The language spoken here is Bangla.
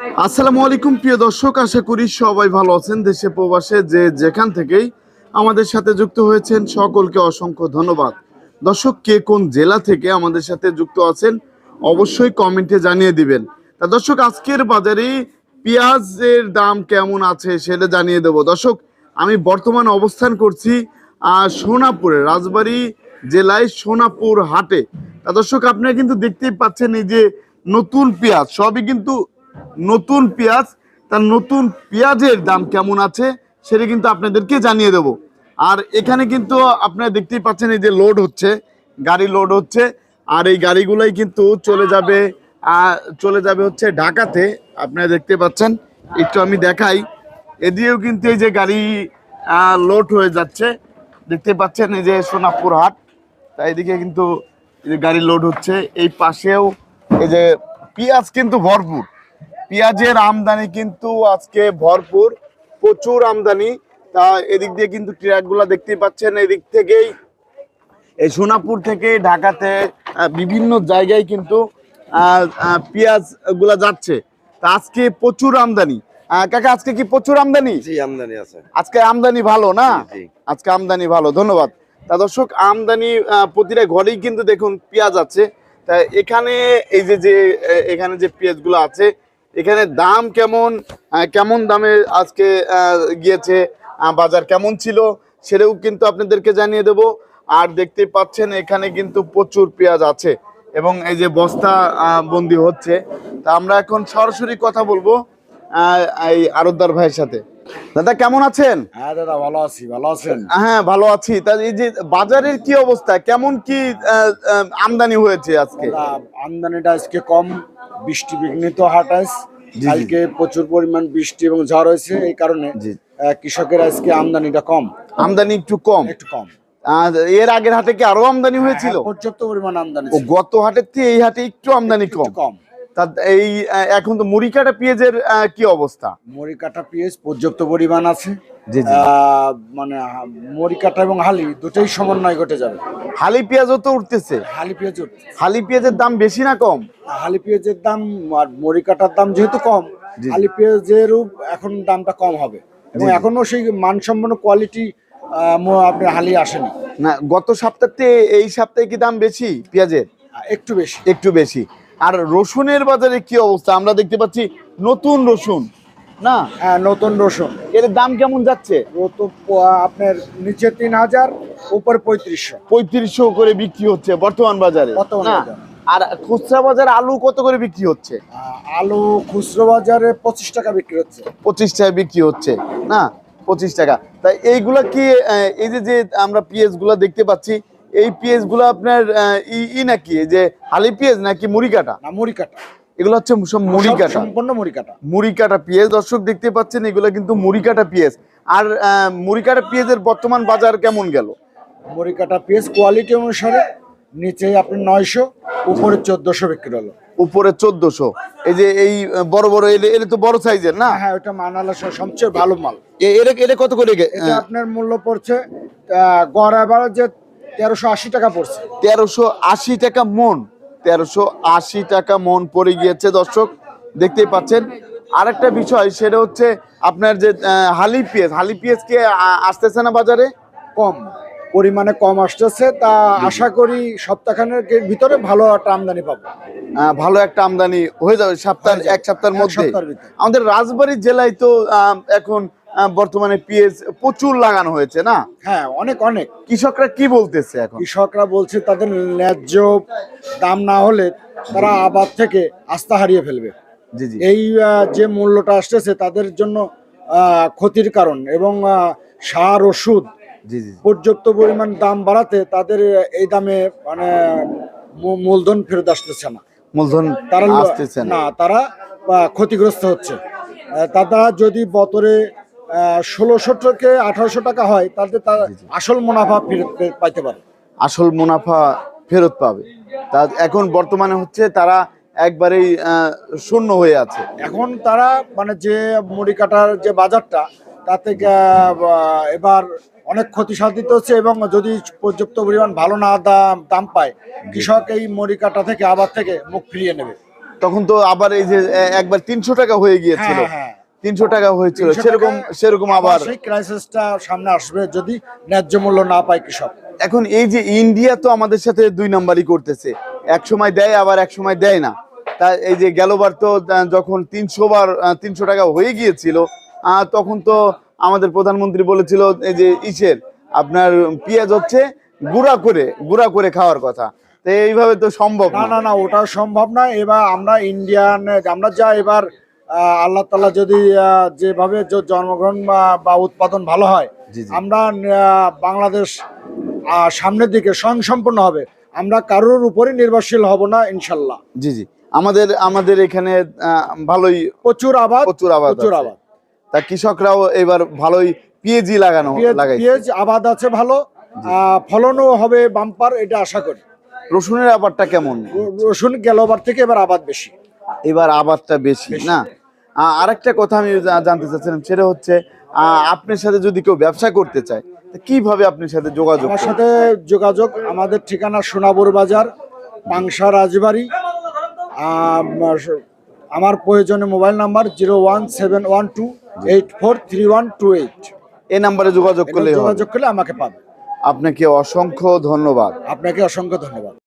আসসালামু আলাইকুম, প্রিয় দর্শক, আশা করি সবাই ভালো আছেন দেশে, প্রবাসে, যে যেখান থেকেই আমাদের সাথে যুক্ত হয়েছেন, সকলকে অসংখ্য ধন্যবাদ। দর্শক, কে কোন জেলা থেকে আমাদের সাথে যুক্ত আছেন, অবশ্যই কমেন্টে জানিয়ে দিবেন। তা দর্শক, আজকের বাজারে পেঁয়াজের দাম কেমন আছে সেটা জানিয়ে দেব। দর্শক, আমি বর্তমান অবস্থান করছি সোনাপুরে, রাজবাড়ী জেলায় সোনাপুর হাটে। তা দর্শক, আপনারা কিন্তু দেখতেই পাচ্ছেন এই যে নতুন পেঁয়াজ, সবই কিন্তু নতুন পেঁয়াজ তার নতুন পেঁয়াজের দাম কেমন আছে সেটা কিন্তু আপনাদেরকে জানিয়ে দেব। আর এখানে কিন্তু আপনারা দেখতেই পাচ্ছেন এই যে লোড হচ্ছে, গাড়ি লোড হচ্ছে, আর এই গাড়িগুলোই কিন্তু চলে যাবে চলে যাবে হচ্ছে ঢাকাতে, আপনারা দেখতে পাচ্ছেন। একটু আমি দেখাই, এদিকেও কিন্তু এই যে গাড়ি লোড হয়ে যাচ্ছে, দেখতে পাচ্ছেন এই যে সোনাপুর হাট তাই এদিকে কিন্তু গাড়ি লোড হচ্ছে, এই পাশেও এই যে পেঁয়াজ কিন্তু ভরপুর। পেঁয়াজের আমদানি কিন্তু আজকে ভরপুর প্রচুর আমদানি। তা এদিক দিয়ে কিন্তু ট্রাকগুলো দেখতেই পাচ্ছেন এদিক থেকেই এই সোনাপুর থেকে ঢাকাতে বিভিন্ন জায়গায় কিন্তু আহ, আহ, পেঁয়াজগুলা যাচ্ছে। তা আজকে প্রচুর আমদানি। কাকা আজকে কি প্রচুর আমদানি? জি আমদানি আছে। আজকে আমদানি ভালো না। আজকে আমদানি ভালো ধন্যবাদ। তা দর্শক আমদানি প্রতিটা ঘরেই কিন্তু দেখুন পেঁয়াজ আছে। তা এখানে এই যে যে এখানে যে পেঁয়াজগুলো আছে এখানে দাম কেমন কেমন দামে আজকে গিয়েছে বাজার কেমন ছিল সেটাও কিন্তু আপনাদেরকে জানিয়ে দেব। আর দেখতে পাচ্ছেন এখানে কিন্তু প্রচুর পেঁয়াজ আছে এবং এই যে বস্তা বন্দি হচ্ছে। তা আমরা এখন সরাসরি কথা বলব এই আরতদার ভাইয়ের সাথে। দাদা কেমন আছেন? হ্যাঁ দাদা ভালো আছি ভালো আছেন? হ্যাঁ ভালো আছি। তা এই যে বাজারের কি অবস্থা? কেমন কি আমদানি হয়েছে আজকে? আমদানিটা আজকে কম বৃষ্টি বিঘ্নিত হাট আজ জি। কালকে প্রচুর পরিমাণ বৃষ্টি এবং ঝড় হয়েছে এই কারণে কৃষকের আজকে আমদানিটা কম। আমদানি একটু কম? একটু কম। এর আগের হাটে কি আরও আমদানি হয়েছিল? হ্যাঁ, পর্যাপ্ত পরিমাণ আমদানি গত হাটের থেকে এই হাটে একটু আমদানি কম। কম। তা এই এখন তো মুড়ি কাটা পেঁয়াজের কি অবস্থা? মরি কাটা পেঁয়াজ পর্যাপ্ত পরিমাণ আছে। মানে হা- মরি কাটা এবং হালি দুটোই সমন্বয় ঘটে যাবে। হালি পেঁয়াজও তো উঠতেছে। হালি পেঁয়াজ হালি পেঁয়াজের দাম বেশি না কম? হালি পেঁয়াজের দাম আর মরি কাটার দাম যেহেতু কম। হালি পেঁয়াজেরও এখন দামটা কম হবে। এবং এখনও সেই মানসম্পন্ন কোয়ালিটি আপনার হালি আসেনি। না গত সপ্তাহে এই সপ্তাহে কি দাম বেশি পেঁয়াজের? একটু বেশি। একটু বেশি। আর রসুনের বাজারে কি অবস্থা? আমরা দেখতে পাচ্ছি নতুন রসুন না? হ্যাঁ নতুন রসুন। এর দাম কেমন যাচ্ছে? তো আপনার নিচে তিন হাজার উপর পঁয়ত্রিশশো। পঁয়ত্রিশশো করে বিক্রি হচ্ছে বর্তমান বাজারে? আর খুচরা বাজারে আলু কত করে বিক্রি হচ্ছে? আলু খুচরো বাজারে পঁচিশ টাকা বিক্রি হচ্ছে। পঁচিশ টাকা বিক্রি হচ্ছে না? পঁচিশ টাকা। তাই এইগুলা কি এই যে যে আমরা পিএসগুলা দেখতে পাচ্ছি এই পিএসগুলো আপনার ই ই নাকি? এই যে হালি পিএস নাকি মুড়ি কাটা না মুড়ি কাটা এগুলো হচ্ছে সব মুড়ি কাটা সম্পূর্ণ মুড়ি কাটা মুড়ি কাটা পেঁয়াজ দর্শক দেখতে পাচ্ছেন এগুলো কিন্তু মুড়ি কাটা পেঁয়াজ আর মুড়ি কাটা পেঁয়াজের বর্তমান বাজার কেমন গেল? মুড়ি কাটা পেঁয়াজ কোয়ালিটি অনুসারে নিচে আপনার নয়শো উপরে চোদ্দশো বিক্রি হলো। উপরে চোদ্দশো। এই যে এই বড় বড় এলে এলে তো বড় সাইজের না? হ্যাঁ ওটা মানালা সবচেয়ে ভালো মাল। এ- এরে এরে কত করে এটা আপনার মূল্য পড়ছে গড় এবার যে তেরোশো আশি টাকা পড়ছে। তেরোশো আশি টাকা মন তেরোশো আশি টাকা মন পড়ে গিয়েছে দর্শক দেখতেই পাচ্ছেন। আরেকটা বিষয় সেটা হচ্ছে আপনার যে হালি পেঁয়াজ হালি পেঁয়াজ কি আসতেছে না বাজারে? কম পরিমাণে কম আসতেছে। তা আশা করি সপ্তাহখানের ভিতরে ভালো একটা আমদানি পাবো। ভালো একটা আমদানি হয়ে যাবে সপ্তাহ এক সপ্তাহের মধ্যে। আমাদের রাজবাড়ী জেলায় তো এখন বর্তমানে পেঁয়াজ প্রচুর লাগানো হয়েছে না? হ্যাঁ অনেক অনেক। কৃষকরা কি বলতেছে এখন? কৃষকরা বলছে তাদের ন্যায্য দাম না হলে তারা আবাদ থেকে আস্থা হারিয়ে ফেলবে। জি জি। এই যে মূল্যটা আসতেছে তাদের জন্য ক্ষতির কারণ এবং সার ওষুধ জি জি পর্যাপ্ত পরিমাণ দাম বাড়াতে তাদের এই দামে মানে মূলধন ফেরত আসতেছে না। মূলধন তারা আসতেছে না। তারা ক্ষতিগ্রস্ত হচ্ছে। তারা যদি বছরে ষোলোশো থেকে আঠারোশো টাকা হয় তাতে তার আসল মুনাফা ফেরত পাইতে পারে। আসল মুনাফা ফেরত পাবে। তা এখন বর্তমানে হচ্ছে তারা একবারেই শূন্য হয়ে আছে। এখন তারা মানে যে মুড়ি কাটার যে বাজারটা তাতে এবার অনেক ক্ষতি সাধিত হচ্ছে এবং যদি পর্যাপ্ত পরিমাণ ভালো না দাম দাম পায় কৃষক এই মুড়ি কাটা থেকে আবার থেকে মুখ ফিরিয়ে নেবে। তখন তো আবার এই যে একবার তিনশো টাকা হয়ে গিয়েছিল। হ্যাঁ, হ্যাঁ। তিনশো টাকা হয়েছিল। সেরকম সেরকম আবার সেই ক্রাইসিসটা সামনে আসবে যদি ন্যায্য মূল্য না পায় কৃষক। এখন এই যে ইন্ডিয়া তো আমাদের সাথে দুই নাম্বারই করতেছে। এক সময় দেয় আবার এক সময় দেয় না। তা এই যে গেলবার তো যখন তিনশো বার তিনশো টাকা হয়ে গিয়েছিল তখন তো আমাদের প্রধানমন্ত্রী বলেছিল এই যে ইসের আপনার পেঁয়াজ হচ্ছে গুঁড়া করে গুঁড়া করে খাওয়ার কথা। তো এইভাবে তো সম্ভব না না। না ওটা সম্ভব না। এবার আমরা ইন্ডিয়ান আমরা যা এবার আল্লাহ তালা যদি যেভাবে জন্মগ্রহণ বা- উৎপাদন ভালো হয়। আমরা বাংলাদেশ সামনের দিকে স্বয়ংসম্পূর্ণ হবে। আমরা কারোর উপরে নির্ভরশীল হব না ইনশাল্লাহ। জি জি। আমাদের আমাদের এখানে ভালোই প্রচুর আবাদ প্রচুর আবাদ প্রচুর আবাদ। তা কৃষকরাও এবার ভালোই পিএজি লাগানো পেঁয়াজ আবাদ আছে ভালো। আহ, ফলনও হবে বাম্পার এটা আশা করি। রসুনের আবারটা কেমন? রসুন গেলবার থেকে এবার আবাদ বেশি। এবার আবারটা বেশি। না? আরেকটা কথা আমি জানতে চাচ্ছিলাম সেটা হচ্ছে আপনার সাথে যদি কেউ ব্যবসা করতে চায় কীভাবে আপনার সাথে যোগাযোগ আমার সাথে যোগাযোগ আমাদের ঠিকানা সোনাপুর বাজার পাংশা রাজবাড়ি আমার প্রয়োজনে mobile number zero one seven one two eight four three one two eight. এই নাম্বারে যোগাযোগ করলে যোগাযোগ করলে আমাকে পাবে। আপনাকে অসংখ্য ধন্যবাদ। আপনাকে অসংখ্য ধন্যবাদ।